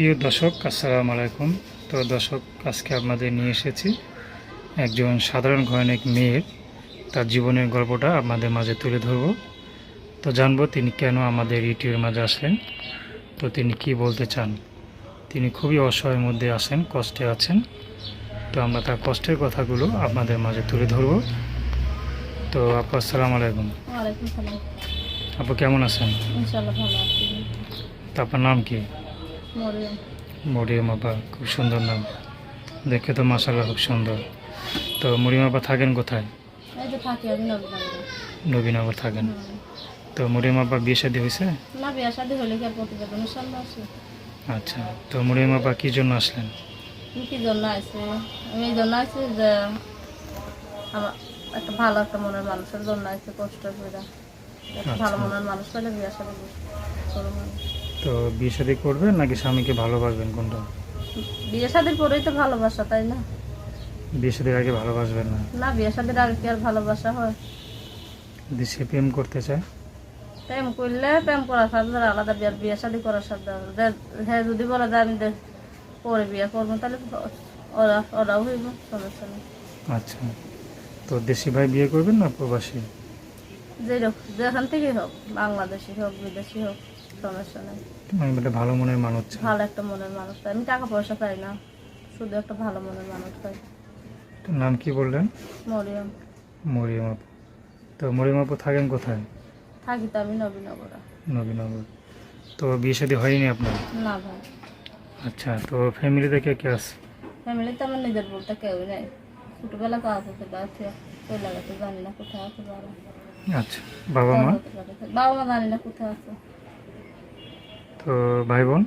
প্রিয় দর্শক আসসালামু আলাইকুম। তো দর্শক আজকে আপনাদের নিয়ে এসেছি একজন সাধারণ ঘরনের মেয়ের তার জীবনের গল্পটা আপনাদের মাঝে তুলে ধরব। তো জানব তিনি কেন আমাদের ইউটিউবের মাঝে আসলেন। তো তিনি কি বলতে চান? তিনি খুবই অসহায়ের মধ্যে আছেন কষ্টে আছেন। তো আমরা তার কষ্টের কথাগুলো আপনাদের মাঝে তুলে ধরব। তো আপু আসসালামু আলাইকুম। আপু কেমন আছেন? আপনার নাম কি? মরিয়ম। আপা খুব সুন্দর নাম। দেখে তো মাসাল্লাহ খুব সুন্দর। তো মরিয়ম আপা থাকেন কোথায়? নবীনগরে। থাকেন। তো মরিয়ম আপা বিয়ে শাদী হয়েছে? না বিয়া শাদি হলে কি আর প্রতিবেদনের সামনে আসি আচ্ছা তো মরিয়ম আপা কী জন্য আসলেন? কি জন্য আইছি আমি এই জন্য আইছি যে আমার একটা ভালো একটা মনের মানুষের জন্য আইছি কষ্ট করে। ভালো আচ্ছা। মনের মানুষ পেলে বিয়া শাদি করব। তো বিয়ে শাদী করবেন নাকি স্বামীকে ভালোবাসবেন কোনটা? বিয়ে শাদির পরেই তো ভালোবাসা তাই না? বিয়ে শাদীর আগে ভালোবাসবেন না। না বিয়ে শাদির আগে কি আর ভালোবাসা হয়? যদি সে প্রেম করতে চায়। প্রেম করলে প্রেম করার সাথে আলাদা বিয়ার বিয়ে শাদি করার সাথে হ্যাঁ যদি বলে যে আমি পরে বিয়ে করব তাহলে ওরা ওরাও হইব সমস্যা নেই। আচ্ছা। তো দেশি ভাই বিয়ে করবেন না প্রবাসী? যেরকম যেখান থেকেই হোক বাংলাদেশি হোক বিদেশি হোক। সমস্যা নেই। আমি বলে ভালো মনের মানুষ চাই। ভালো একটা মনের মানুষ পাই আমি টাকা পয়সা পাই না শুধু একটা ভালো মনের মানুষ পাই তো নাম কি বললেন? মরিয়ম। মরিয়ম আপু। তো মরিয়ম আপু থাকেন কোথায়? থাকি তো আমি নবীনগরা। নবীনগর। তো বিয়ে শাদী হয়নি আপনার? না ভাই। আচ্ছা তো ফ্যামিলিতে কে কে আছে? ফ্যামিলিতে আমার নিজের বলতে কেউই নেই। ছোটবেলা কাজ আছে আছে। ওই লাগাতে জানি না কোথায় আছে বাবা। আচ্ছা বাবা মা? বাবা মা জানি না কোথায় আছে। তো ভাই বোন?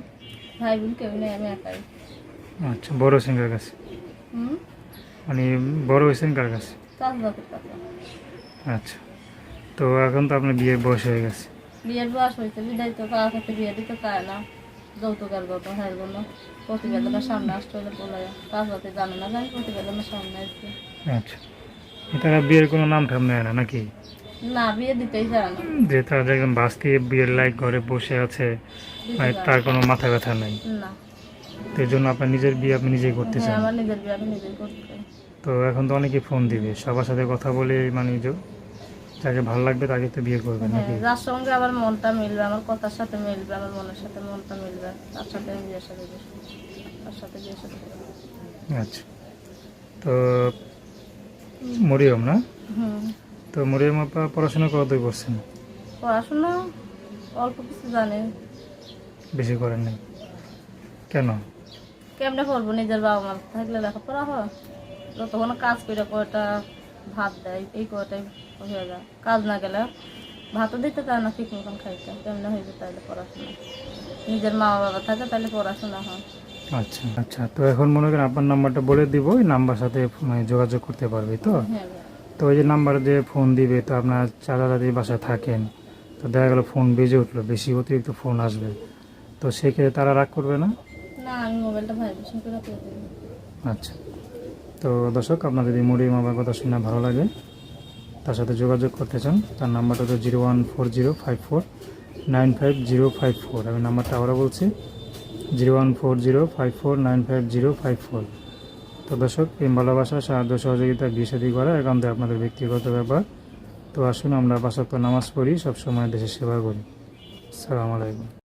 ভাই বোন কেউ নেই আমি একাই। আচ্ছা বড় কার কাছে? মানে বড় হয়েছেন কার কাছে? আচ্ছা তো এখন তো আপনার বিয়ের বয়স হয়ে গেছে। বিয়ের বয়স হয়েছে বিদায় তো কার কাছে বিয়ে দিতে চায় না? যৌতুকের গত হয়ে গেল প্রতিবেদনের সামনে আসতে হলে বলে কাজ হতে জানে না আমি প্রতিবেদনের সামনে আসছি। আচ্ছা তারা বিয়ের কোনো নাম ঠাম নেয় না নাকি? না বিয়ে দিতেই চায় না। যে তারা বাস দিয়ে বিয়ের লাইক ঘরে বসে আছে মানে তার কোনো মাথা ব্যথা নেই? না। তো এই জন্য আপনার নিজের বিয়ে আপনি নিজেই করতে হ্যাঁ চান? আমার নিজের বিয়ে আমি নিজেই করতে। তো এখন তো অনেকেই ফোন দিবে। সবার সাথে কথা বলে মানে যে- যাকে ভালো লাগবে তাকে তো বিয়ে করবেন হ্যাঁ নাকি? যার সঙ্গে আমার মনটা মিলবে আমার কথার সাথে মিলবে আমার মনের সাথে মনটা মিলবে তার সাথে আমি বিয়ের সাথে তার সাথে বিয়ের সাথে আচ্ছা। তো মরিয়ম না? তো মরিয়ম আপা পড়াশোনা কতদূর করছেন? পড়াশোনা অল্প কিছু জানি। বেশি করেন নাই। কেন? কেমনে করব? নিজের বাবা মা থাকলে দেখা লেখাপড়া হয় যতক্ষণ কাজ করে কয়টা ভাত দেয় এই কয়টাই হয়ে যায়। কাজ না গেলে ভাতও দিতে চায় না ঠিক মতন খাইতে। কেমনে হইবে তাহলে পড়াশোনা? নিজের মা বাবা থাকে তাহলে পড়াশোনা হয়। আচ্ছা আচ্ছা। তো এখন মনে করেন আপনার নাম্বারটা বলে দিব ওই নাম্বার সাথে মানে যোগাযোগ করতে পারবে তো? হ্যাঁ তো ওই যে নাম্বার যে ফোন দিবে তো আপনার চাচা দাদি বাসায় থাকেন তো দেখা গেলো ফোন বেজে উঠল বেশি অতিরিক্ত ফোন আসবে। তো সেক্ষেত্রে তারা রাগ করবে না? না আমি মোবাইলটা ভাইব্রেশন করে আচ্ছা। তো দর্শক আপনার যদি মরিয়ম আমার কথা শুনে ভালো লাগে তার সাথে যোগাযোগ করতে চান তার নাম্বারটা হচ্ছে zero one four zero five four nine five zero five four. আমি নাম্বারটা আবারও বলছি zero one four zero five four nine five zero five four. তো দর্শক প্রেম ভালোবাসা সাহায্য সহযোগিতা বিয়ে শাদী করা একান্ত আপনাদের ব্যক্তিগত ব্যাপার। তো আসুন আমরা বাসক্ত নামাজ পড়ি সবসময় দেশের সেবা করি। সালাম আলাইকুম।